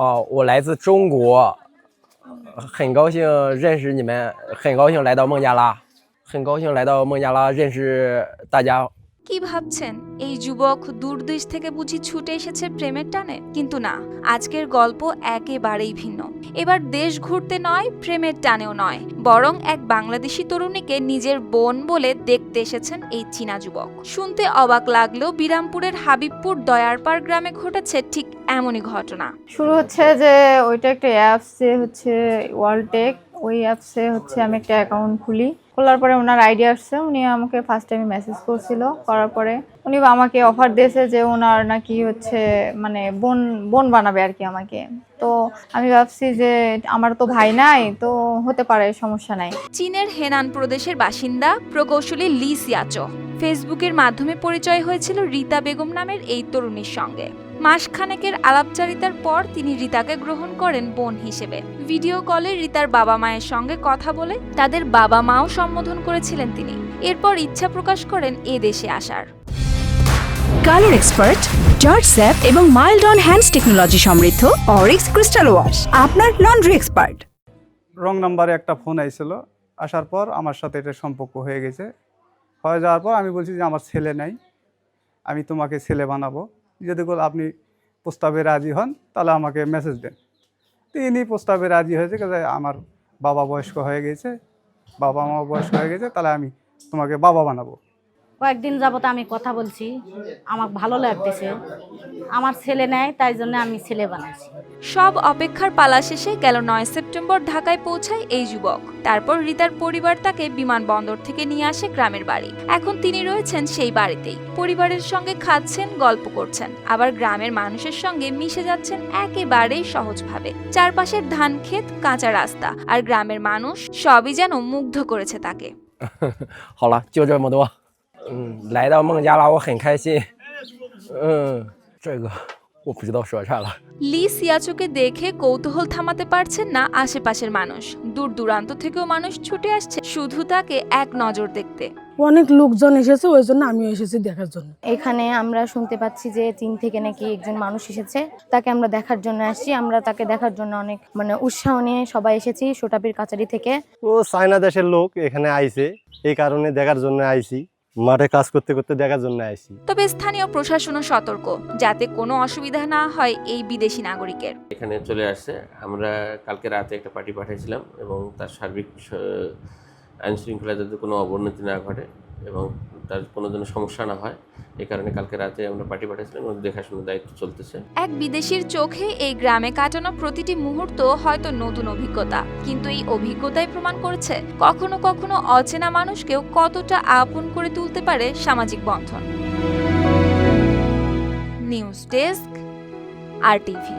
哦，我来自中国，很高兴认识你们，很高兴来到孟加拉，很高兴来到孟加拉认识大家。কি ভাবছেন? এই যুবক দূরদেশ থেকে বুঝি ছুটে এসেছে প্রেমের টানে? কিন্তু না, আজকের গল্প একেবারেই ভিন্ন। এবার দেশ ঘুরতে নয়, প্রেমের টানেও নয়। বরং এক বাংলাদেশি তরুণীকে নিজের বোন বলে দেখতে এসেছেন এই চীনা যুবক। শুনতে অবাক লাগলেও বিরামপুরের হাবিবপুর দয়ারপাড় গ্রামে ঘটেছে ঠিক এমনই ঘটনা। শুরু হচ্ছে যে ওইটা একটা অ্যাপসে হচ্ছে ওয়ার্ল্ডটেক ওই অ্যাপসে হচ্ছে আমি একটা অ্যাকাউন্ট খুলি। খোলার পরে ওনার আইডিয়া আসছে, উনি আমাকে ফার্স্ট টাইমে মেসেজ করছিল। করার পরে উনি আমাকে অফার দিয়েছে যে ওনার নাকি হচ্ছে মানে বোন বোন বানাবে আর কি আমাকে। তো আমি ভাবছি যে আমার তো ভাই নাই, তো হতে পারে সমস্যা নাই। চীনের হেনান প্রদেশের বাসিন্দা প্রকৌশলী লি সিয়াচো। ফেসবুকের মাধ্যমে পরিচয় হয়েছিল রীতা বেগম নামের এই তরুণীর সঙ্গে। মাসখানেকের আলাপচারিতার পর তিনি রীতাকে গ্রহণ করেন বোন হিসেবে। ভিডিও কলে রীতার বাবা মায়ের সঙ্গে কথা বলে তাদের বাবা মাও সম্বোধন করেছিলেন তিনি। এরপর ইচ্ছা প্রকাশ করেন এ দেশে আসার। কালার এক্সপার্ট জর্জ স্যাপ এবং মাইল্ড অন হ্যান্ডস টেকনোলজি সমৃদ্ধ অরিক্স ক্রিস্টাল ওয়াশ আপনার লন্ড্রি এক্সপার্ট। রং নাম্বারে একটা ফোন আইছিল আসার পর আমার সাথে এটা সম্পর্ক হয়ে গেছে। হয়ে যাওয়ার পর আমি বলছি যে আমার ছেলে নাই আমি তোমাকে ছেলে বানাবো। যদি আপনি প্রস্তাবে রাজি হন, তাহলে আমাকে মেসেজ দেন। তিনি প্রস্তাবে রাজি হয়েছে আমার বাবা বয়স্ক হয়ে গেছে। বাবা মা বয়স্ক হয়ে গেছে, তাহলে আমি তোমাকে বাবা বানাবো। কয়েকদিন যাবত আমি কথা বলছি আমার ভালো লাগতেছে আমার ছেলে নেয় তাই জন্য আমি ছেলে বানাইছি সব অপেক্ষার পালা শেষে গেল নয় সেপ্টেম্বর ঢাকায় পৌঁছায় এই যুবক তারপর রিতার পরিবার তাকে বিমানবন্দর থেকে নিয়ে আসে গ্রামের বাড়ি এখন তিনি রয়েছেন সেই বাড়িতেই পরিবারের সঙ্গে খাচ্ছেন গল্প করছেন আবার গ্রামের মানুষের সঙ্গে মিশে যাচ্ছেন একেবারেই সহজভাবে চারপাশের ধান ক্ষেত কাঁচা রাস্তা আর গ্রামের মানুষ সবই যেন মুগ্ধ করেছে তাকে 好了，就这么多。 嗯，来到孟加拉我很开心。嗯，这个我不知道说啥了。 লি সিয়াচুকে দেখে কৌতূহল থামাতে পারছেন না আশেপাশের মানুষ দূর দূরান্ত থেকেও মানুষ ছুটে আসছে শুধু তাকে এক নজর দেখতে অনেক লোকজন এসেছে ওই জন্য আমিও এসেছি দেখার জন্য এখানে আমরা শুনতে পাচ্ছি যে চীন থেকে নাকি একজন মানুষ এসেছে তাকে আমরা দেখার জন্য আসছি আমরা তাকে দেখার জন্য অনেক মানে উৎসাহ নিয়ে সবাই এসেছি সোটাপির কাছারি থেকে ও চায়না দেশের লোক এখানে আইছে এই কারণে দেখার জন্য আইছি মাঠে কাজ করতে করতে দেখার জন্য আসি তবে স্থানীয় প্রশাসনও সতর্ক যাতে কোনো অসুবিধা না হয় এই বিদেশি নাগরিকের। এখানে চলে আসছে আমরা কালকে রাতে একটা পার্টি পাঠিয়েছিলাম এবং তার সার্বিক আইন শৃঙ্খলা যাতে কোনো অবনতি না ঘটে। এবং তার কোনো যেন সমস্যা না হয়। এই কারণে কালকে রাতে আমরা পার্টি পাঠিয়েছিলাম এবং দেখাশোনার দায়িত্ব চলতেছে। এক বিদেশির চোখে এই গ্রামে কাটানো প্রতিটি মুহূর্ত হয়তো নতুন অভিজ্ঞতা, কিন্তু এই অভিজ্ঞতাই প্রমাণ করেছে কখনো কখনো অচেনা মানুষকেও কতটা আপন করে তুলতে পারে সামাজিক বন্ধন। News desk, R TV.